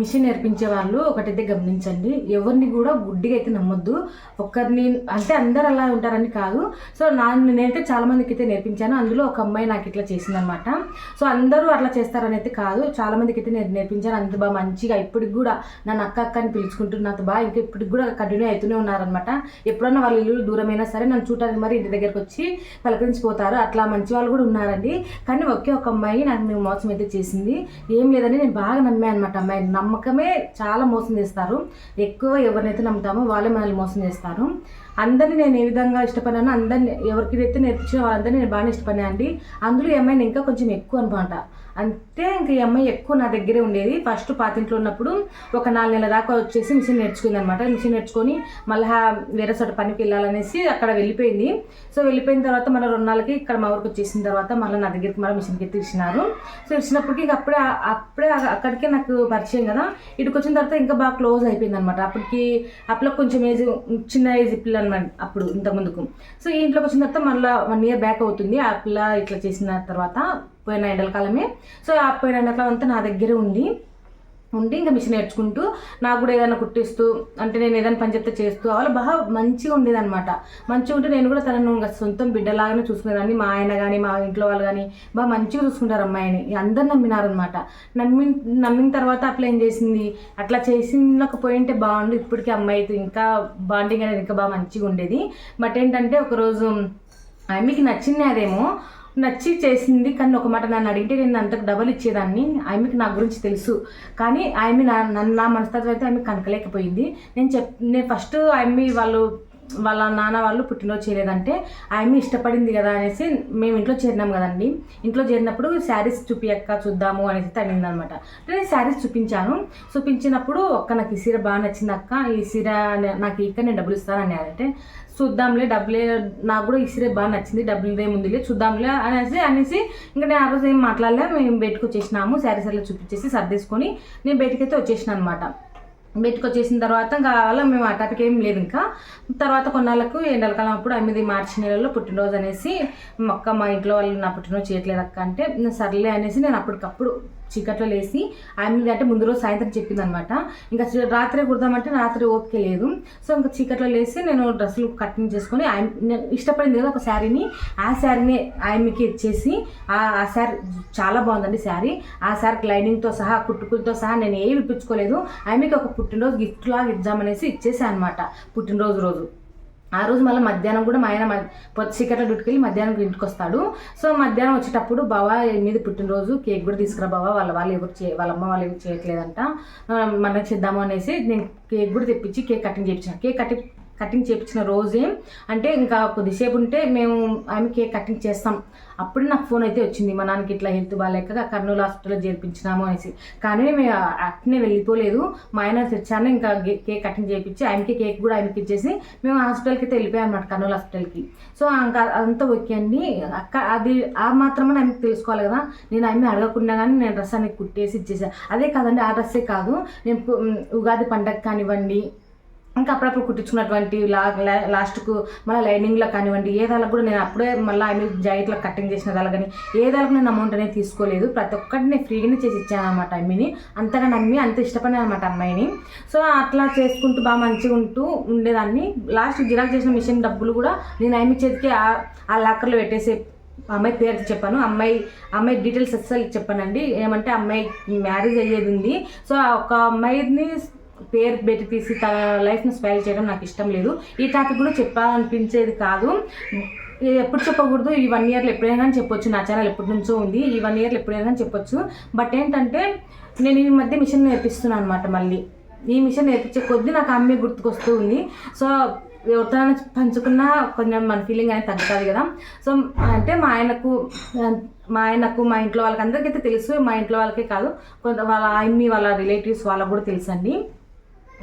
Machine నేర్పించే వాళ్ళు ఒకటైతే గమనించండి. ఎవరిని కూడా గుడ్డిగా అయితే నమ్మొద్దు. ఒక్కరిని అంటే అందరు అలా ఉంటారని కాదు. సో నా నేనైతే చాలా మందికి అయితే నేర్పించాను. అందులో ఒక అమ్మాయి నాకు ఇట్లా చేసిందనమాట సో అందరూ అట్లా చేస్తారని అయితే కాదు. చాలా మందికి అయితే నేను నేర్పించాను. అంత బాగా మంచిగా ఇప్పటికి కూడా నన్ను అక్క అక్క అని పిలుచుకుంటున్న అంత బాగా ఇంకా ఇప్పటికి కూడా కంటిన్యూ అవుతూనే ఉన్నారనమాట ఎప్పుడన్నా వాళ్ళ ఇల్లు దూరమైనా సరే నన్ను చూడడానికి మరి ఇంటి దగ్గరకు వచ్చి పలకరించిపోతారు. అట్లా మంచి వాళ్ళు కూడా ఉన్నారండి. కానీ ఒకే ఒక అమ్మాయి నాకు మోసం అయితే చేసింది. ఏం లేదని నేను బాగా నమ్మాను అనమాట అమ్మాయి నమ్మకమే చాలా మోసం చేస్తారు. ఎక్కువ ఎవరినైతే నమ్ముతామో వాళ్ళే మనల్ని మోసం చేస్తారు. అందరినీ నేను ఏ విధంగా ఇష్టపడినానో అందరిని ఎవరికి అయితే నేర్పించిన వాళ్ళందరినీ నేను బాగా ఇష్టపడినా అండి అందులో ఏమైనా ఇంకా కొంచెం ఎక్కువ అనమాట అంతే ఇంకా ఈ అమ్మాయి ఎక్కువ నా దగ్గరే ఉండేది. ఫస్ట్ పాతింట్లో ఉన్నప్పుడు ఒక నాలుగు నెలల దాకా వచ్చేసి మిషన్ నేర్చుకుంది అనమాట మిషన్ నేర్చుకొని మళ్ళీ వేరే చోట పనికి వెళ్ళాలనేసి అక్కడ వెళ్ళిపోయింది. సో వెళ్ళిపోయిన తర్వాత మళ్ళీ రెండు నెలలకి ఇక్కడ మా ఊరికి వచ్చేసిన తర్వాత మళ్ళీ నా దగ్గరికి మళ్ళీ మిషన్కి ఎత్తి ఇచ్చినారు సో ఇచ్చినప్పటికీ ఇంకా అప్పుడే అప్పుడే అక్కడికే నాకు పరిచయం కదా. ఇటుకు వచ్చిన తర్వాత ఇంకా బాగా క్లోజ్ అయిపోయింది అనమాట అప్పటికి అప్పుడు కొంచెం ఏజ్ చిన్న ఏజ్ పిల్ల అనమాట అప్పుడు ఇంత ముందుకు. సో ఈ ఇంట్లోకి వచ్చిన తర్వాత మళ్ళీ వన్ ఇయర్ బ్యాక్ అవుతుంది. ఆ పిల్ల ఇట్లా చేసిన తర్వాత పోయిన ఎండలకాలమే సో ఆ పోయిన ఎండకాలం అంతా నా దగ్గరే ఉంది ఉండి ఇంకా మిషన్ నేర్చుకుంటూ నాకు కూడా ఏదైనా కుట్టిస్తూ అంటే నేను ఏదైనా పని చెప్తే చేస్తూ వాళ్ళు బాగా మంచిగా ఉండేదన్నమాట. మంచిగా ఉంటే నేను కూడా తనను ఇంకా సొంతం బిడ్డలాగానే చూసుకునేదాన్ని. మా ఆయన కానీ మా ఇంట్లో వాళ్ళు కానీ బాగా మంచిగా చూసుకుంటారు అమ్మాయిని. అందరు నమ్మినారనమాట నమ్మి నమ్మిన తర్వాత అట్లా ఏం చేసింది? అట్లా చేసినకపోయింటే బాగుండు. ఇప్పటికీ అమ్మాయితో ఇంకా బాండింగ్ అనేది ఇంకా బాగా మంచిగా ఉండేది. బట్ ఏంటంటే ఒకరోజు ఆమెకి నచ్చింది అదేమో. నచ్చి చేసింది కానీ ఒక మాట నన్ను అడిగితే నేను అంతకు డబల్ ఇచ్చేదాన్ని. ఆమెకి నా గురించి తెలుసు. కానీ ఆమె నా నన్ను నా మనస్తత్వం అయితే ఆమె కనకలేకపోయింది. నేను చెప్ నేను ఫస్ట్ ఆమె వాళ్ళు వాళ్ళ నాన్న వాళ్ళు పుట్టినరోజు చేయలేదంటే ఆమె ఇష్టపడింది కదా అనేసి మేము ఇంట్లో చేరినాం కదండి. ఇంట్లో చేరినప్పుడు శారీస్ చూపియక్క చూద్దాము అనేసి తనింది అనమాట నేను శారీస్ చూపించాను. చూపించినప్పుడు ఒక్క నాకు ఈ సీర బాగా నచ్చింది అక్క. ఈ సీర నాకు ఇక్కడ నేను డబ్బులు ఇస్తాను అని అంటే చూద్దాంలే డబ్బులే నాకు కూడా ఇసిరే బాగా నచ్చింది డబ్బులు ముందులే చూద్దాంలే అనేసి అనేసి ఇంకా నేను ఆ రోజు ఏం మాట్లాడలే మేము బయటకు వచ్చేసినాము శారీ అలా చూపించేసి సర్దేసుకొని నేను బయటకు అయితే వచ్చేసిన అనమాట బయటకు వచ్చేసిన తర్వాత ఇంకా అలా మేము ఆ టాపిక్ ఏం లేదు ఇంకా. తర్వాత కొన్నాళ్ళకు ఎండలకాలం అప్పుడు ఎనిమిది మార్చి నెలలో పుట్టినరోజు అనేసి మా అక్క మా ఇంట్లో వాళ్ళు నా పుట్టినరోజు చేయట్లేదు అక్క అంటే సర్లే అనేసి నేను అప్పటికప్పుడు చీకట్లో లేసి ఆమె అంటే ముందు రోజు సాయంత్రం చెప్పింది అనమాట ఇంకా రాత్రి కుడదామంటే రాత్రి ఓపిక లేదు. సో ఇంకా చీకట్లో లేసి నేను డ్రెస్సులు కటింగ్ చేసుకొని ఆమె ఇష్టపడింది కదా ఒక శారీని ఆ శారీని ఆమెకి ఇచ్చేసి ఆ ఆ శారీ చాలా బాగుందండి శారీ. ఆ శారీకి లైనింగ్తో సహా కుట్టుకులతో సహా నేను ఏమి ఇప్పించుకోలేదు. ఆమెకి ఒక పుట్టినరోజు గిఫ్ట్ లాగా ఇద్దామనేసి ఇచ్చేసాను అనమాట పుట్టినరోజు రోజు. ఆ రోజు మళ్ళీ మధ్యాహ్నం కూడా మా ఆయన పొద్దు చీకట్లో డ్యూటీకి మధ్యాహ్నం ఇంటికి వస్తాడు సో మధ్యాహ్నం వచ్చేటప్పుడు బావా ఎనిమిది పుట్టినరోజు కేక్ కూడా తీసుకురా బావా వాళ్ళ వాళ్ళు ఎవరు చే వాళ్ళ అమ్మ వాళ్ళు ఎవరు చేయట్లేదంట. ఆ, మనకి చేద్దాము అనేసి నేను కేక్ కూడా తెప్పించి కేక్ కటింగ్ చేయించిన. కేక్ కటింగ్ కటింగ్ చేయించిన రోజే. అంటే ఇంకా కొద్దిసేపు ఉంటే మేము ఆమెకి కేక్ కటింగ్ చేస్తాం. అప్పుడు నాకు ఫోన్ అయితే వచ్చింది. మా నాన్నకి ఇట్లా హెల్త్ బాగాలేక కర్నూలు హాస్పిటల్లో చేర్పించినాము అనేసి. కానీ మేము అట్నే వెళ్ళిపోలేదు. మా ఆయన తెచ్చాను. ఇంకా కేక్ కటింగ్ చేయించి ఆయనకి కేక్ కూడా ఆయనకి ఇచ్చేసి మేము హాస్పిటల్కి అయితే వెళ్ళిపోయాం అనమాట కర్నూలు హాస్పిటల్కి. సో ఇంకా అంతా ఓకే అండి. అక్క అది ఆ మాత్రమే ఆయనకి తెలుసుకోవాలి కదా. నేను ఆమె అడగకుండా కానీ నేను డ్రెస్ అనేది కుట్టేసి ఇచ్చేసాను అదే కాదండి ఆ డ్రెస్సే కాదు. నేను ఉగాది పండగ కానివ్వండి ఇంకా అప్పుడప్పుడు కుట్టించుకున్నటువంటి లా లాస్ట్కు మళ్ళీ లైనింగ్లో కానివ్వండి ఏ దానికి కూడా నేను అప్పుడే మళ్ళీ ఆమె జాకెట్లో కటింగ్ చేసిన దాని కానీ ఏ దానికి నేను అమౌంట్ అనేది తీసుకోలేదు. ప్రతి ఒక్కటి నేను ఫ్రీగానే చేసి ఇచ్చాను అనమాట అమ్మిని. అంతగా నమ్మి అంత ఇష్టపడిన అనమాట అమ్మాయిని. సో అట్లా చేసుకుంటూ బాగా మంచిగా ఉంటూ ఉండేదాన్ని. లాస్ట్ జిరాక్ చేసిన మిషన్ డబ్బులు కూడా నేను ఆమె చేతికి ఆ- ఆ లాకర్లో పెట్టేసే అమ్మాయి పేరు చెప్పాను. అమ్మాయి అమ్మాయి డీటెయిల్స్ అస్సలు చెప్పానండి. ఏమంటే అమ్మాయి మ్యారేజ్ అయ్యేది ఉంది. సో ఒక అమ్మాయిని పేరు పెట్టి తీసి తన లైఫ్ని స్పైల్ చేయడం నాకు ఇష్టం లేదు. ఈ టాపిక్ కూడా చెప్పాలనిపించేది కాదు. ఎప్పుడు చెప్పకూడదు? ఈ వన్ ఇయర్లో ఎప్పుడైనా కానీ చెప్పొచ్చు. నా ఛానల్ ఎప్పటి నుంచో ఉంది. ఈ వన్ ఇయర్లో ఎప్పుడైనా కానీ చెప్పొచ్చు. బట్ ఏంటంటే నేను ఈ మధ్య మిషన్ నేర్పిస్తున్నాను అనమాట మళ్ళీ. ఈ మిషన్ నేర్పించే కొద్దీ నాకు అమ్మే గుర్తుకొస్తూ ఉంది. సో ఎవరితో పంచుకున్నా కొంచెం మన ఫీలింగ్ అనేది తగ్గుతుంది కదా. సో అంటే మా ఆయనకు మా ఆయనకు మా ఇంట్లో వాళ్ళకి అందరికైతే తెలుసు. మా ఇంట్లో వాళ్ళకే కాదు. కొంత వాళ్ళ ఆయన్ని వాళ్ళ రిలేటివ్స్ వాళ్ళకు కూడా తెలుసు అండి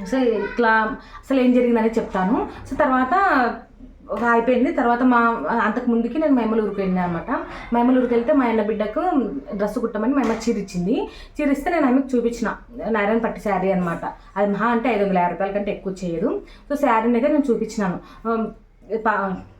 సో ఇట్లా అసలు ఏం జరిగిందని చెప్తాను. సో తర్వాత అయిపోయింది. తర్వాత మా అంతకు ముందుకి నేను మైమలూరుకి వెళ్ళినా అనమాట మైమలూరుకి వెళ్తే మా అన్న బిడ్డకు డ్రెస్ కుట్టమని మా అమ్మ చీరిచ్చింది. చీరిస్తే నేను ఆమెకు చూపించిన నారాయణ పట్టి శారీ అనమాట అది మహా అంటే ఐదు వందల యాభై రూపాయల కంటే ఎక్కువ చేయదు. సో శారీని అయితే నేను చూపించినాను. పా-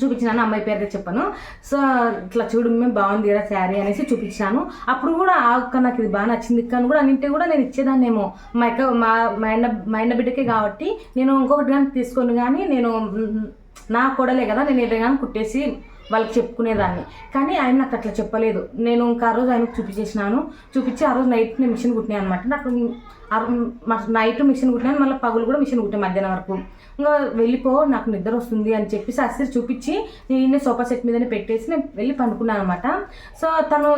చూపించినాను అమ్మాయి పేరు చెప్పాను. సో ఇట్లా చూడు మేము బాగుంది కదా శారీ అనేసి చూపించాను అప్పుడు కూడా ఆ అక్క నాకు ఇది బాగా నచ్చింది కానీ కూడా అన్నింటి కూడా నేను ఇచ్చేదాన్నేమో. మా అక్క మా మా అన్న మా అన్న బిడ్డకే కాబట్టి నేను ఇంకొకటి కానీ తీసుకొని కానీ నేను నా కొడలే కదా నేను ఏదైనా కానీ కుట్టేసి వాళ్ళకి చెప్పుకునేదాన్ని. కానీ ఆయన నాకు అట్లా చెప్పలేదు. నేను ఇంకా ఆ రోజు ఆయనకు చూపించేసినాను. చూపించి ఆ రోజు నైట్ నేను మిషన్ కుట్టినాను అనమాట. నాకు నైట్ మిషన్ కుట్టినాను మళ్ళీ పగులు కూడా మిషన్ కుట్టాను మధ్యాహ్నం వరకు. ఇంకా వెళ్ళిపో నాకు నిద్ర వస్తుంది అని చెప్పేసి అసిరి చూపించి నేను సోఫా సెట్ మీదనే పెట్టేసి నేను వెళ్ళి పండుకున్నాను అనమాట. సో తను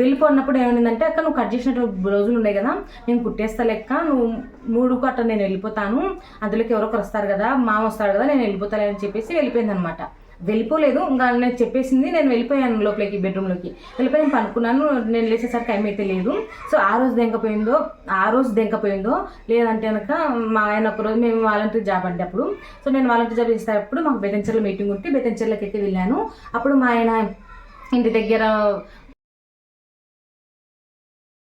వెళ్ళిపోయినప్పుడు ఏమైందంటే అక్కడ నువ్వు కట్ చేసినట్టు రోజులు ఉన్నాయి కదా నేను కుట్టేస్తా లెక్క నువ్వు మూడుకు అట్లా నేను వెళ్ళిపోతాను. అందులోకి ఎవరో వస్తారు కదా మామ వస్తారు కదా నేను వెళ్ళిపోతాను అని చెప్పేసి వెళ్ళిపోయింది అనమాట వెళ్ళిపోలేదు. ఇంకా నేను చెప్పేసింది నేను వెళ్ళిపోయాను లోపలికి బెడ్రూమ్లోకి. వెళ్ళిపోయి నేను పనుకున్నాను నేను లేచేసరికి టైం అయితే లేదు. సో ఆ రోజు దెంకపోయిందో ఆ రోజు దెంకపోయిందో లేదంటే కనుక మా ఆయన ఒక రోజు మేము వాలంటీర్ జాబ్ అంటే అప్పుడు. సో నేను వాలంటీర్ జాబ్ చేసేటప్పుడు మాకు బెతంచర్లో మీటింగ్ ఉంటే బెతంచర్లోకి అయితే వెళ్ళాను. అప్పుడు మా ఆయన ఇంటి దగ్గర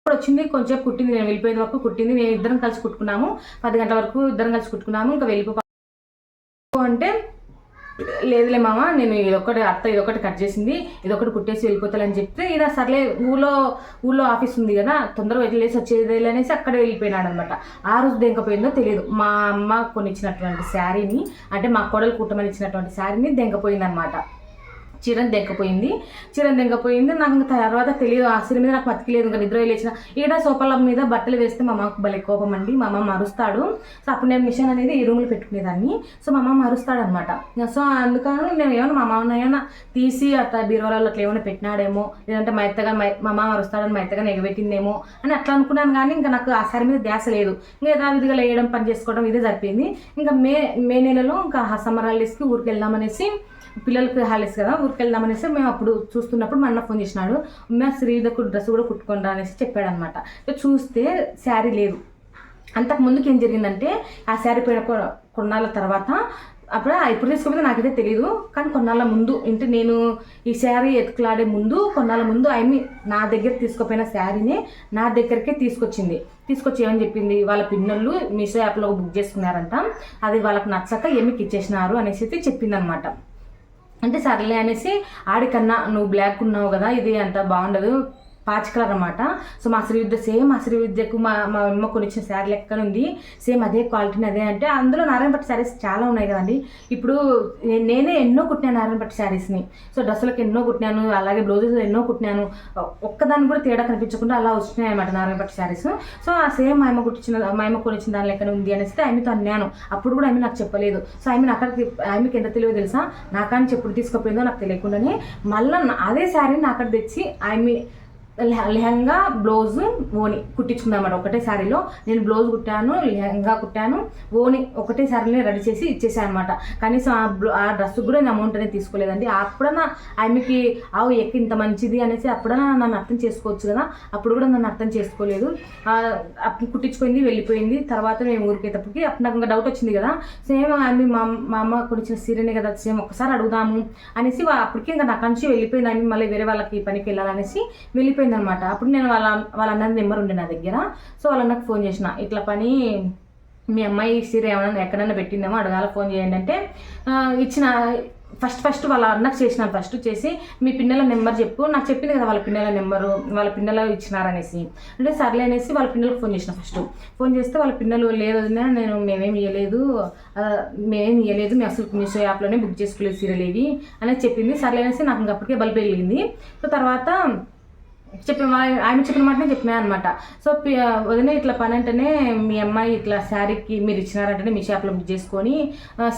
వచ్చింది కొంచెం కుట్టింది. నేను వెళ్ళిపోయేది వరకు కుట్టింది. నేను ఇద్దరం కలిసి కుట్టుకున్నాము. పది గంటల వరకు ఇద్దరం కలిసి కుట్టుకున్నాము. ఇంకా వెళ్ళిపో అంటే లేదులే మామ నేను ఇదొకటి అత్త ఇదొకటి కట్ చేసింది ఇదొకటి కుట్టేసి వెళ్ళిపోతానని చెప్తే ఈయన సర్లే ఊళ్ళో ఊళ్ళో ఆఫీస్ ఉంది కదా తొందరగా వెళ్ళేసి వచ్చేది అనేసి అక్కడే వెళ్ళిపోయినాడు అనమాట ఆ రోజు దెంకపోయిందో తెలియదు మా అమ్మ కొనిచ్చినటువంటి శారీని అంటే మా కోడలు కుట్టమని ఇచ్చినటువంటి శారీని దెంకపోయిందనమాట. చీరని దెంకపోయింది చీరని దెంకపోయింది నాకు ఇంకా తర్వాత తెలియదు ఆ చీర మీద నాకు బతికిలేదు. ఇంకా నిద్ర లేచిన ఈడ సోఫాల మీద బట్టలు వేస్తే మా అమ్మకు భలే కోపం అండి మా అమ్మ మరుస్తాడు. సో అప్పుడు నేను మిషన్ అనేది ఈ రూమ్లో పెట్టుకునేదాన్ని. సో మా అమ్మ మరుస్తాడు అనమాట సో అందుకని నేను ఏమైనా మా అమ్మ ఏమైనా తీసి అట్లా బీరువాలలో అట్లా ఏమైనా పెట్టినాడేమో లేదంటే మా ఎత్తగా మా అమ్మ మరుస్తాడని మా ఎత్తగా ఎగబెట్టిందేమో అని అట్లా అనుకున్నాను కానీ ఇంకా నాకు ఆ సారి మీద ధ్యాస లేదు. ఇంకా యథావిధిగా లేయడం పని చేసుకోవడం ఇదే జరిపింది. ఇంకా మే మే నెలలో ఇంకా సమ్మర్ హాలిడేస్కి ఊరికి వెళ్దామనేసి పిల్లలకి హాలిడేస్ కదా ఊరికి వెళ్దామనేసి మేము అప్పుడు చూస్తున్నప్పుడు మా అన్న ఫోన్ చేసినాడు మా శ్రీదకు డ్రెస్ కూడా కుట్టుకొని అనేసి చెప్పాడు అనమాట చూస్తే శారీ లేదు. అంతకు ముందుకు ఏం జరిగిందంటే ఆ శారీ పేడ కొన్నాళ్ళ తర్వాత అప్పుడు ఎప్పుడు తీసుకోకపోతే నాకైతే తెలియదు కానీ కొన్నాళ్ళ ముందు అంటే నేను ఈ శారీ ఎత్తుకులాడే ముందు కొన్నాళ్ళ ముందు ఐ మీన్ నా దగ్గర తీసుకుపోయిన శారీని నా దగ్గరికే తీసుకొచ్చింది. తీసుకొచ్చి ఏమని చెప్పింది? వాళ్ళ పిన్నోళ్ళు మీషో యాప్లో బుక్ చేసుకున్నారంట అది వాళ్ళకి నచ్చక ఏమికి ఇచ్చేసినారు అనేసి అయితే చెప్పింది అనమాట అంటే సర్లే అనేసి ఆడికన్నా నువ్వు బ్లాక్ ఉన్నావు కదా ఇది అంత బాగుండదు. పాచికలర్ అనమాట సో మా శ్రీవిద్య సేమ్ మా శ్రీవిద్యకు మా మా అమ్మ కొనిచ్చిన శారీ లెక్కన ఉంది సేమ్ అదే క్వాలిటీని అదే అంటే అందులో నారాయణ పట్టు శారీస్ చాలా ఉన్నాయి కదండి. ఇప్పుడు నేనే ఎన్నో కుట్టినాను నారాయణ పట్టు శారీస్ని. సో డ్రెస్సులకు ఎన్నో కుట్టినాను అలాగే బ్లౌజెస్ ఎన్నో కుట్టినాను. ఒక్కదాన్ని కూడా తేడా కనిపించకుండా అలా వచ్చినాయి అనమాట నారాయణ పట్టు శారీస్. సో ఆ సేమ్ మా అమ్మ కుట్టించిన మా అమ్మ కొనిచ్చిన దాని లెక్కన ఉంది అనేసి ఆమెతో అన్నాను. అప్పుడు కూడా ఆమె నాకు చెప్పలేదు. సో ఆమె అక్కడికి ఆమెకి ఎంత తెలియదు తెలుసా? నాకని చెప్పుడు తీసుకుపోయిందో నాకు తెలియకుండానే మళ్ళీ అదే శారీని అక్కడ తెచ్చి ఆమె లెహంగా బ్లౌజ్ ఓని కుట్టించుకున్నాను ఒకటే శారీలో నేను బ్లౌజ్ కుట్టాను లెహంగా కుట్టాను ఓని ఒకటే శారీని రెడీ చేసి ఇచ్చేసాను అనమాట కనీసం ఆ ఆ డ్రెస్ కూడా నేను అమౌంట్ అనేది తీసుకోలేదండి. అప్పుడన్నా ఆమెకి ఆవు ఎక్కి ఇంత మంచిది అనేసి అప్పుడన్నా నన్ను అర్థం చేసుకోవచ్చు కదా. అప్పుడు కూడా నన్ను అర్థం చేసుకోలేదు. అప్పుడు కుట్టించుకుంది వెళ్ళిపోయింది. తర్వాత మేము ఊరికేటప్పటికి అప్పుడు నాకు ఇంకా డౌట్ వచ్చింది కదా. సేమ్ ఆమె మా మా అమ్మ కొనిచ్చిన సీరనే కదా సేమ్ ఒకసారి అడుగుదాము అనేసి అప్పటికి ఇంకా నాకు నుంచి వెళ్ళిపోయింది ఆమె. మళ్ళీ వేరే వాళ్ళకి పనికి వెళ్ళాలనేసి వెళ్ళిపోయింది. అనమాట అప్పుడు నేను వాళ్ళ వాళ్ళ అన్న నెంబర్ ఉండే నా దగ్గర. సో వాళ్ళ అన్నకు ఫోన్ చేసిన. ఇట్లా పని మీ అమ్మాయి సీర ఏమైనా ఎక్కడైనా పెట్టిందేమో అడగాల ఫోన్ చేయండి అంటే ఇచ్చిన ఫస్ట్ ఫస్ట్ వాళ్ళ అన్నకు చేసిన ఫస్ట్ చేసి మీ పిన్నెల నెంబర్ చెప్పు. నాకు చెప్పింది కదా వాళ్ళ పిన్నెల నెంబరు వాళ్ళ పిన్నెల ఇచ్చినారనేసి. అంటే సర్లే అనేసి వాళ్ళ పిన్నెలకు ఫోన్ చేసిన ఫస్ట్. ఫోన్ చేస్తే వాళ్ళ పిన్నెలు లేదు నేను మేమేం ఇవ్వలేదు మేమేమి మేమేం ఇవ్వలేదు మేము అసలు మీషో యాప్లోనే బుక్ చేసుకోలేదు సీరియల్ ఇవి అనేది చెప్పింది. సర్లే అనేసి నాకు ఇంకప్పటికే బల్బ్ సో తర్వాత చెప్పిన ఆయన చెప్పిన మాటనే చెప్పినా అనమాట సో వదిన ఇట్లా పని అంటేనే మీ అమ్మాయి ఇట్లా శారీకి మీరు ఇచ్చినారంటేనే మీ షాప్లో బుక్ చేసుకొని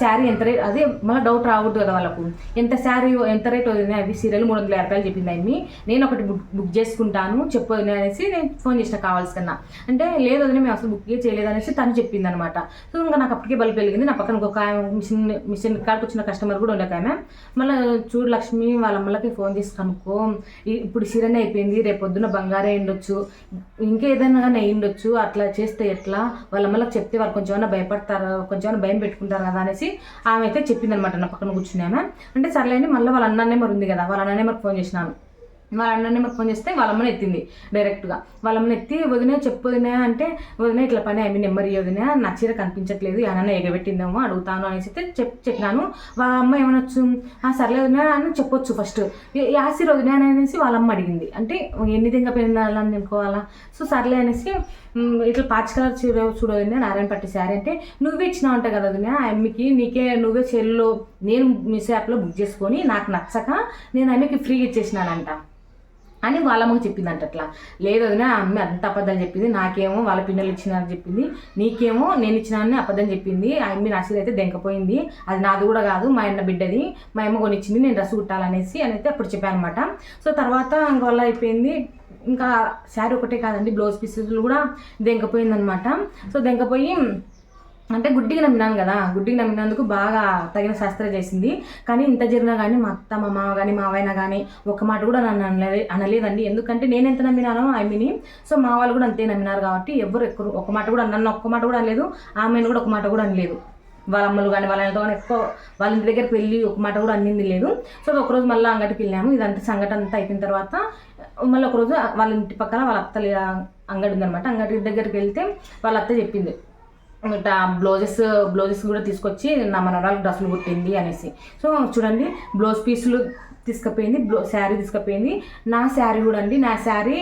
శారీ ఎంత రేట్ అదే మళ్ళీ డౌట్ రావద్దు కదా వాళ్ళకు. ఎంత శారీ ఎంత రేట్ వదిన అది సీరియల్ మూడు వందల యాభై రూపాయలు చెప్పింది ఆయన్ని నేను ఒకటి బుక్ బుక్ చేసుకుంటాను చెప్పు అనేసి నేను ఫోన్ చేసిన కావాల్సిన అంటే లేదు వదిన మేము అసలు బుక్ చేయలేదు అనేసి తను చెప్పింది అనమాట సో ఇంకా నాకు అప్పటికే బల్బు వెలిగింది. నా పక్కన ఒక మిషన్ మిషన్ కాడికి వచ్చిన కస్టమర్ కూడా ఉండక ఆమె. మళ్ళీ చూడు లక్ష్మి వాళ్ళ అమ్మలకి ఫోన్ చేసి కనుక్కో. ఇప్పుడు సీరనే అయిపోయింది రేపు పొద్దున్న బంగారే ఉండొచ్చు ఇంకేదైనా కానీ ఉండొచ్చు అట్లా చేస్తే ఎట్లా? వాళ్ళ అమ్మలకు చెప్తే వాళ్ళు కొంచెం ఏమైనా భయపడతారు? కొంచెం భయం పెట్టుకుంటారు కదా అనేసి ఆమె అయితే చెప్పింది అనమాట నా పక్కన కూర్చుని ఆమె. అంటే సర్లేని మళ్ళీ వాళ్ళ అన్న నెంబర్ ఉంది కదా. వాళ్ళ అన్న నెంబర్కి ఫోన్ చేసినాను. వాళ్ళ అన్న ఫోన్ చేస్తే వాళ్ళ అమ్మని ఎత్తింది డైరెక్ట్గా వాళ్ళ అమ్మని ఎత్తి వదిన చెప్పు వదిన అంటే వదిన ఇట్లా పని ఆమె నెంబర్ వదిన నా చీర కనిపించట్లేదు అన్న ఎగబెట్టిందేమో అడుగుతాను అనేసి అయితే చెప్ చెప్పినాను. వాళ్ళ అమ్మ ఏమనొచ్చు? ఆ సర్లే వదిన అని చెప్పొచ్చు ఫస్ట్ యాసిర్ వదిన అనేసి వాళ్ళ అమ్మ అడిగింది. అంటే ఎన్ని దింగ పెరిగిందాలని అనుకోవాలా సో సర్లే అనేసి ఇట్లా పాచి కలర్ చీర చూడదు నారాయణ పట్టి శారీ అంటే నువ్వే ఇచ్చినావు అంట కదా వదిన ఆ అమ్మకి నీకే నువ్వే చెల్లు నేను మిస్ యాప్లో బుక్ చేసుకొని నాకు నచ్చక నేను ఆమెకి ఫ్రీగా ఇచ్చేసినానంట. అని వాళ్ళ అమ్మకి చెప్పిందంట అట్లా. లేదు వదిన ఆ అమ్మ అంత అబద్ధాలు చెప్పింది నాకేమో వాళ్ళ పిల్లలు ఇచ్చినారని చెప్పింది నీకేమో నేను ఇచ్చినానని అబద్ధం చెప్పింది ఆ అమ్మి రాసేది అయితే దెంకపోయింది అది నాది కూడా కాదు మా అన్న బిడ్డది మా అమ్మ కొనిచ్చింది నేను రసు కుట్టాలనేసి అని అయితే అప్పుడు చెప్పాను అనమాట సో తర్వాత ఇంక అయిపోయింది. ఇంకా శారీ ఒకటే కాదండి బ్లౌజ్ పీసెస్ కూడా దెంకపోయిందనమాట సో దెంకపోయి అంటే గుడ్డిగా నమ్మినాను కదా గుడ్డిగా నమ్మినందుకు బాగా తగిన శాస్త్రం చేసింది. కానీ ఇంత జరిగినా కానీ మా అత్త మా మామ కానీ మావైనా కానీ ఒక మాట కూడా నన్ను అనలే అనలేదండి. ఎందుకంటే నేను ఎంత నమ్మినానో ఆమెని సో మా వాళ్ళు కూడా అంతే నమ్మినారు కాబట్టి ఎవరు ఎక్కువ ఒక మాట కూడా నన్ను ఒక్క మాట కూడా అనలేదు ఆమెను కూడా ఒక మాట కూడా అనలేదు. వాళ్ళ అమ్మలు కానీ వాళ్ళతో కానీ ఎక్కువ వాళ్ళ ఇంటి దగ్గరికి వెళ్ళి ఒక మాట కూడా అన్నింది లేదు. సో ఒకరోజు మళ్ళీ అంగడికి వెళ్ళాము ఇదంతా సంఘటన అంతా అయిపోయిన తర్వాత మళ్ళీ ఒకరోజు వాళ్ళ ఇంటి పక్కన వాళ్ళ అత్తలి అంగడి ఉందన్నమాట. అంగడి దగ్గరికి వెళ్తే వాళ్ళ అత్త చెప్పింది ఇట్లా బ్లౌజెస్ బ్లౌజెస్ కూడా తీసుకొచ్చి నా మనవరాలకు డ్రెస్సులు కుట్టింది అనేసి. సో చూడండి బ్లౌజ్ పీసులు తీసుకుపోయింది బ్లౌ శారీ తీసుకుపోయింది. నా శారీ కూడా అండి నా శారీ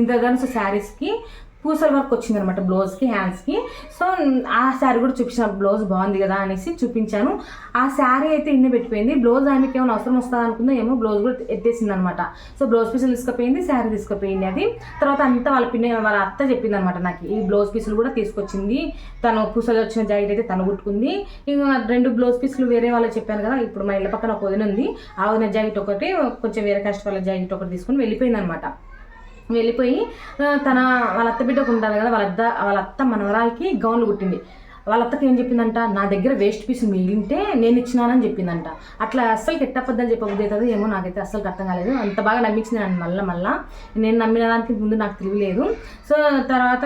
ఇంద్రధనుసు శారీస్కి పూసల వర్క్ వచ్చింది అనమాట బ్లౌజ్కి హ్యాండ్స్కి. సో ఆ శారీ కూడా చూపించిన బ్లౌజ్ బాగుంది కదా అనేసి చూపించాను. ఆ శారీ అయితే ఇన్ని పెట్టిపోయింది. బ్లౌజ్ ఆమెకి ఏమైనా అవసరం వస్తుంది అనుకుందో ఏమో బ్లౌజ్ కూడా ఎత్తేసింది అనమాట సో బ్లౌజ్ పీసులు తీసుకుపోయింది శారీ తీసుకుపోయింది అది. తర్వాత అంతా వాళ్ళ పిన్న వాళ్ళ అత్త చెప్పింది అనమాట నాకు ఈ బ్లౌజ్ పీసులు కూడా తీసుకొచ్చింది. తను పూసలు వచ్చిన జాకెట్ అయితే తను కుట్టుకుంది. ఇంకా రెండు బ్లౌజ్ పీసులు వేరే వాళ్ళకి చెప్పాను కదా ఇప్పుడు మా ఇళ్ళ పక్కన ఒక వదిన ఉంది. ఆ వదిన జాకెట్ ఒకటి కొంచెం వేరే కాస్ట్ వాళ్ళ జాకెట్ ఒకటి తీసుకొని వెళ్ళిపోయింది అనమాట వెళ్ళిపోయి తన వాళ్ళ అత్త బిడ్డకు ఉంటారు కదా వాళ్ళ అత్త వాళ్ళ అత్త మనవరాలకి గౌన్లు కుట్టింది. వాళ్ళ అత్తకి ఏం చెప్పిందంట? నా దగ్గర వేస్ట్ పీస్ మిగిలింటే నేను ఇచ్చినానని చెప్పిందంట. అట్లా అస్సలు ఎట్టపద్దని చెప్పబుద్ధి అవుతుంది ఏమో నాకైతే అస్సలు అర్థం కాలేదు. అంత బాగా నమ్మించింది నన్ను మళ్ళీ మళ్ళీ. నేను నమ్మిన దానికి ముందు నాకు తెలియలేదు. సో తర్వాత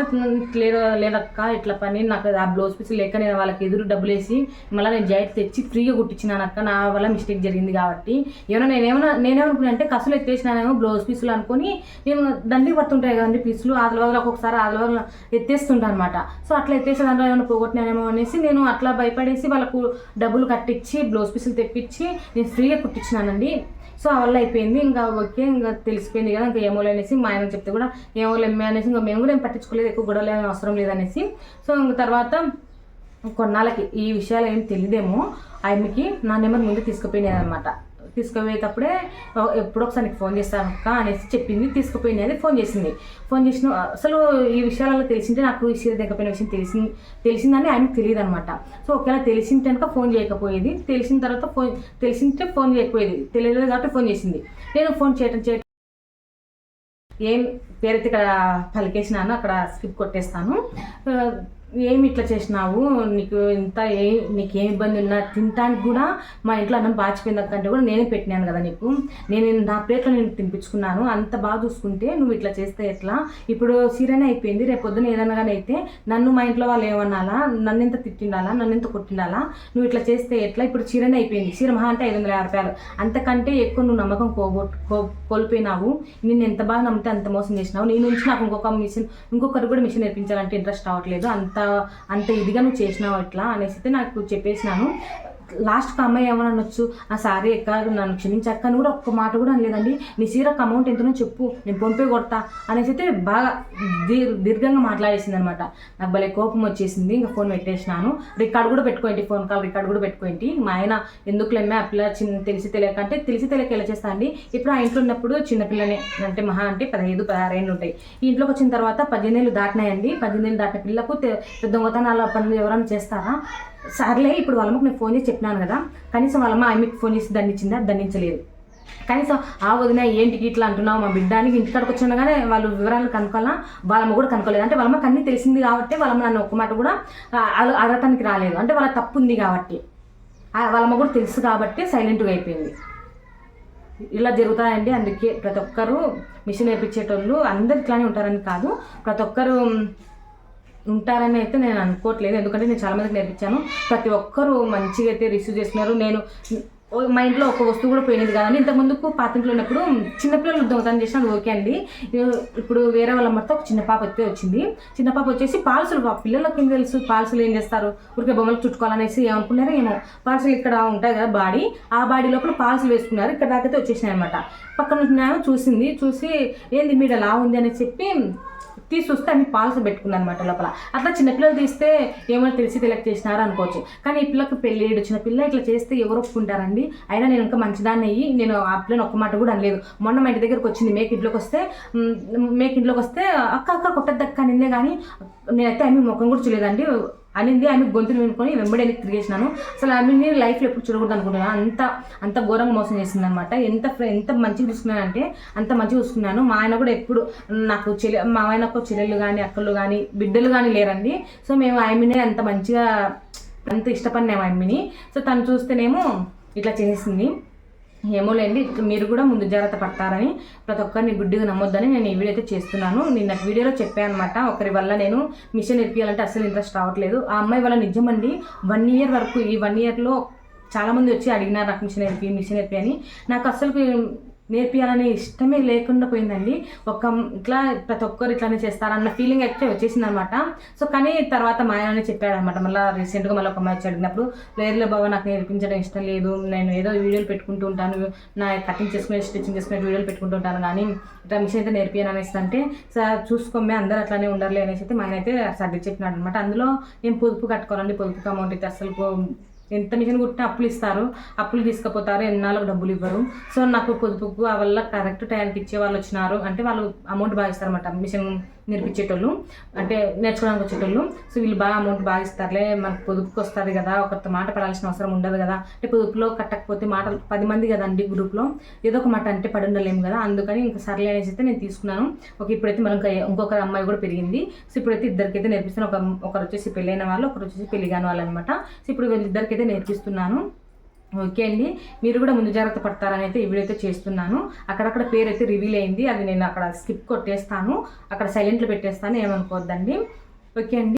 లేదు లేదక్క ఇట్లా పని నాకు ఆ బ్లౌజ్ పీస్ లేక నేను వాళ్ళకి ఎదురు డబ్బులు వేసి మళ్ళీ నేను జాకెట్ తెచ్చి ఫ్రీగా కుట్టించినానక్క. నా వల్ల మిస్టేక్ జరిగింది కాబట్టి. ఏమైనా నేనేమన్నా నేనేమనుకున్నా అంటే కసులు ఎత్తేసినానేమో బ్లౌజ్ పీసులు అనుకొని నేను దండికి పడుతుంటాయి కదండి పీసులు ఆదిల ఒక్కొక్కసారి ఆదిల వల్ల ఎత్తేస్తుంటా అనమాట సో అట్లా ఎత్తేసే దాంట్లో ఏమైనా పోగొట్టినానేమో అనేసి నేను అట్లా భయపడేసి వాళ్ళకు డబ్బులు కట్టించి బ్లౌజ్ పీసులు తెప్పించి నేను ఫ్రీగా కుట్టించినానండి. సో వల్ల అయిపోయింది. ఇంకా ఓకే ఇంకా తెలిసిపోయింది కదా ఇంకా ఏమో అనేసి మా ఆయన చెప్తే కూడా ఏమో ఎమ్మె అనేసి ఇంకా మేము కూడా ఏం పట్టించుకోలేదు ఎక్కువ గొడవలు అవసరం లేదనేసి. సో ఇంక తర్వాత కొన్నాళ్ళకి ఈ విషయాలు ఏం తెలియదేమో ఆయనకి నా నెంబర్ ముందు తీసుకుపోయినాయి అనమాట తీసుకుపోయేటప్పుడే ఎప్పుడో ఒకసారి నీకు ఫోన్ చేస్తాను అక్క అనేసి చెప్పింది తీసుకుపోయింది అని ఫోన్ చేసింది. ఫోన్ చేసిన అసలు ఈ విషయాలలో తెలిసింటే నాకు ఈ సీర దగ్గర విషయం తెలిసింది తెలిసిందని ఆయనకు తెలియదు అనమాట సో ఒకవేళ తెలిసింటే కనుక ఫోన్ చేయకపోయేది తెలిసిన తర్వాత ఫోన్ తెలిసింటే ఫోన్ చేయకపోయేది తెలియలేదు కాబట్టి ఫోన్ చేసింది. నేను ఫోన్ చేయటం చేయటం ఏం పేరైతే ఇక్కడ పలికేసినాను అక్కడ స్కిప్ కొట్టేస్తాను. ఏమి ఇట్లా చేసినావు? నీకు ఇంత ఏ నీకు ఏం ఇబ్బంది ఉన్నా తినటానికి కూడా మా ఇంట్లో అన్నం బాచిపోయినందుకంటే కూడా నేనే పెట్టినాను కదా నీకు. నేను నా ప్లేట్లో నేను తినిపించుకున్నాను. అంత బాగా చూసుకుంటే నువ్వు ఇట్లా చేస్తే ఎట్లా? ఇప్పుడు సీరనే అయిపోయింది. రేపు పొద్దున ఏదైనా కానీ అయితే నన్ను మా ఇంట్లో వాళ్ళు ఏమన్నాలా? నన్ను ఎంత తిట్టిండాలా? నన్ను ఎంత కొట్టిండాలా? నువ్వు ఇట్లా చేస్తే ఎట్లా? ఇప్పుడు చీరనే అయిపోయింది. చీర మహా అంటే ఐదు వందల యాభై రూపాయలు. అంతకంటే ఎక్కువ నువ్వు నమ్మకం కోగొట్ కో కోల్పోయినావు. నిన్ను ఎంత బాగా నమ్మితే అంత మోసం చేసినావు. నీ నుంచి నాకు ఇంకొక మిషన్ ఇంకొకరు కూడా మిషన్ నేర్పించాలంటే ఇంట్రెస్ట్ రావట్లేదు. అంత అంత ఇదిగా నువ్వు చేసినావు అట్లా అనేసి అయితే నాకు చెప్పేసినాను. లాస్ట్కి అమ్మాయి ఏమని అనొచ్చు? ఆ సారీ ఎక్క నన్ను క్షమించక్క అని కూడా ఒక్క మాట కూడా అనలేదండి. నీ సీరకు అమౌంట్ ఎంతనో చెప్పు నేను పంపే కొడతా అనేసి అయితే బాగా దీర్ దీర్ఘంగా మాట్లాడేసింది అనమాట నాకు భలే కోపం వచ్చేసింది ఇంకా ఫోన్ పెట్టేసినాను. రికార్డ్ కూడా పెట్టుకోండి ఫోన్ కాల్ రికార్డ్ కూడా పెట్టుకోండి. మా ఆయన ఎందుకు లేమే ఆ పిల్ల చిన్న తెలిసి తెలియక అంటే తెలిసి తెలియక ఎలా చేస్తా అండి? ఇప్పుడు ఆ ఇంట్లో ఉన్నప్పుడు చిన్నపిల్లనే అంటే మహా అంటే పదహైదు పదహారు ఏళ్ళు ఉంటాయి. ఈ ఇంట్లోకి వచ్చిన తర్వాత పద్దెనిమిది ఏళ్ళు దాటినాయండి. పద్దెనిమిది ఏళ్ళు దాటిన పిల్లకు పెద్ద దొంగతనాల పనులు ఎవరైనా చేస్తారా? సర్లే ఇప్పుడు వాళ్ళమ్మకు నేను ఫోన్ చేసి చెప్పినాను కదా కనీసం వాళ్ళమ్మ ఆమెకి ఫోన్ చేసి దండించిందా? దండించలేదు. కనీసం ఆ వదిన ఏంటికి ఇట్లా అంటున్నావు మా బిడ్డానికి ఇంటికాడికి వచ్చినా కానీ వాళ్ళు వివరాలు కనుక్కోవాలా వాళ్ళమ్మ కూడా కనుక్కోలేదు. అంటే వాళ్ళమ్మకి అన్నీ తెలిసింది కాబట్టి వాళ్ళమ్మ నన్ను ఒక్క మాట కూడా ఆ, అడగటానికి రాలేదు. అంటే వాళ్ళ తప్పు ఉంది కాబట్టి వాళ్ళమ్మ కూడా తెలుసు కాబట్టి సైలెంట్గా అయిపోయింది. ఇలా జరుగుతాయండి అందుకే ప్రతి ఒక్కరు మిషన్ నేర్పించేటోళ్ళు అందరు ఇట్లానే ఉంటారని కాదు. ప్రతి ఒక్కరు ఉంటారని అయితే నేను అనుకోవట్లేదు. ఎందుకంటే నేను చాలా మందికి నేర్పించాను. ప్రతి ఒక్కరూ మంచిగా అయితే రిసీవ్ చేస్తున్నారు. నేను మా ఇంట్లో ఒక వస్తువు కూడా పోయినది కాదని ఇంత ముందుకు పాతింట్లో ఉన్నప్పుడు చిన్నపిల్లలు దొంగతనం చేసిన ఓకే అండి. ఇప్పుడు వేరే వాళ్ళ అమ్మతో ఒక చిన్న పాప అయితే వచ్చింది. చిన్న పాప వచ్చేసి పాలసులు పా- పిల్లలకి ఏం తెలుసు? పాలసులు ఏం చేస్తారు? ఊరికే బొమ్మలు చుట్టుకోవాలనేసి ఏమనుకున్నారో ఏమో. పాలసులు ఇక్కడ ఉంటాయి కదా బాడీ. ఆ బాడీ లోపల పాలసులు వేసుకున్నారు. ఇక్కడ దాకైతే వచ్చేసినాయి అనమాట పక్కన చూసింది. చూసి ఏంది మీడ లా ఉంది అని చెప్పి తీసి వస్తే అన్ని పాలసీ పెట్టుకుంది అనమాట లోపల. అట్లా చిన్నపిల్లలు తీస్తే ఏమో తెలిసి తెలియక చేసినారా అనుకోవచ్చు. కానీ ఈ పిల్లకి పెళ్ళి చిన్న పిల్ల ఇట్లా చేస్తే ఎవరు ఒప్పుకుంటారండి? అయినా నేను ఇంకా మంచిదాన్ని అయ్యి నేను ఆ పిల్లని ఒక్క మాట కూడా అనలేదు. మొన్న మా ఇంటి దగ్గరకు వచ్చింది మేక ఇంట్లోకి వస్తే మేక ఇంట్లోకి వస్తే అక్క అక్క కొట్టద్దక్క నిన్నే కానీ నేనైతే ఆమె ముఖం కూడా చూడలేదండి. అనేది ఆమె గొంతులు వినుకొని వెంబడి వెళ్ళి తిరిగేసినాను. అసలు ఆమె నేను లైఫ్లో ఎప్పుడు చూడకూడదు అనుకుంటున్నాను. అంత అంత ఘోరంగా మోసం చేసింది అనమాట ఎంత ఎంత మంచిగా చూసుకున్నానంటే అంత మంచిగా చూసుకున్నాను. మా ఆయన కూడా ఎప్పుడు నాకు చెల్లె మా ఆయనకు చెల్లెళ్ళు కానీ అక్కలు కానీ బిడ్డలు కానీ లేరండి. సో మేము ఆమెనే అంత మంచిగా అంత ఇష్టపడినాము ఆమెని సో తను చూస్తేనేమో ఇట్లా చేసింది. ఏమోలేండి మీరు కూడా ముందు జాగ్రత్త పడతారని ప్రతి ఒక్కరిని గుడ్డిగా నమ్మొద్దని నేను ఈ వీడియో అయితే చేస్తున్నాను. నిన్న వీడియోలో చెప్పాను అనమాట ఒకరి వల్ల నేను మిషన్ నేర్పించాలంటే అసలు ఇంట్రెస్ట్ రావట్లేదు. ఆ అమ్మాయి వల్ల నిజమండి వన్ ఇయర్ వరకు ఈ వన్ ఇయర్లో చాలామంది వచ్చి అడిగినారు నాకు మిషన్ నేర్పి మిషన్ నేర్పి అని. నాకు అసలు నేర్పియాలనే ఇష్టమే లేకుండా పోయిందండి. ఒక ఇట్లా ప్రతి ఒక్కరు ఇట్లానే చేస్తారన్న ఫీలింగ్ అయితే వచ్చేసింది అనమాట సో కానీ తర్వాత మా ఆయన చెప్పాడు అనమాట మళ్ళీ రీసెంట్గా మళ్ళీ ఒక అమ్మాయి అడిగినప్పుడు లేదులే బాబా నాకు నేర్పించడం ఇష్టం లేదు. నేను ఏదో వీడియోలు పెట్టుకుంటూ ఉంటాను. నా కటింగ్ చేసుకునే స్టిచ్చింగ్ చేసుకునే వీడియోలు పెట్టుకుంటూ ఉంటాను కానీ ఇట్లా మిషన్ అయితే నేర్పియాను అనేసి అంటే సార్ చూసుకోమే అందరూ అట్లానే ఉండాలి అనేసి అయితే మా ఆయన అయితే సర్ది చెప్పినాడు అనమాట అందులో నేను పొదుపు కట్టుకోవాలండి? పొదుపుకి అమౌంట్ అయితే అసలు ఎంత మిషన్ కుట్టినా అప్పులు ఇస్తారు. అప్పులు తీసుకుపోతారు. ఎన్నాళ్ళకు డబ్బులు ఇవ్వరు. సో నాకు పొదుపుకు ఆ వల్ల కరెక్ట్ టైంకి ఇచ్చే వాళ్ళు వచ్చినారు. అంటే వాళ్ళు అమౌంట్ బాగా ఇస్తారన్నమాట. మిషన్ నేర్పించేటోళ్ళు అంటే నేర్చుకోవడానికి వచ్చేటోళ్ళు. సో వీళ్ళు బాగా అమౌంట్ బాగా ఇస్తారులే మనకు పొదుపుకి వస్తుంది కదా ఒక మాట పడాల్సిన అవసరం ఉండదు కదా. అంటే పొదుపులో కట్టకపోతే మాటలు పది మంది కదండి గ్రూప్లో. ఏదో ఒక మాట అంటే పడి ఉండలేము కదా. అందుకని ఇంకా సర్లే అనేసి అయితే నేను తీసుకున్నాను. ఒక ఇప్పుడైతే మనం ఇంకా ఇంకొక అమ్మాయి కూడా పెరిగింది. సో ఇప్పుడైతే ఇద్దరికైతే నేర్పిస్తాను. ఒక ఒకరు వచ్చేసి పెళ్ళైన వాళ్ళు ఒకరు వచ్చేసి పెళ్ళి కాని వాళ్ళు అనమాట సో ఇప్పుడు వీళ్ళిద్దరికైతే నేర్పిస్తున్నాను. ఓకే అండి. మీరు కూడా ముందు జాగ్రత్త పడతారని అయితే ఈ వీడియో అయితే చేస్తున్నాను. అక్కడక్కడ పేరు అయితే రివీల్ అయింది. అది నేను అక్కడ స్కిప్ కొట్టేస్తాను. అక్కడ సైలెంట్లో పెట్టేస్తాను. ఏమనుకోవద్దండి. ఓకే అండి.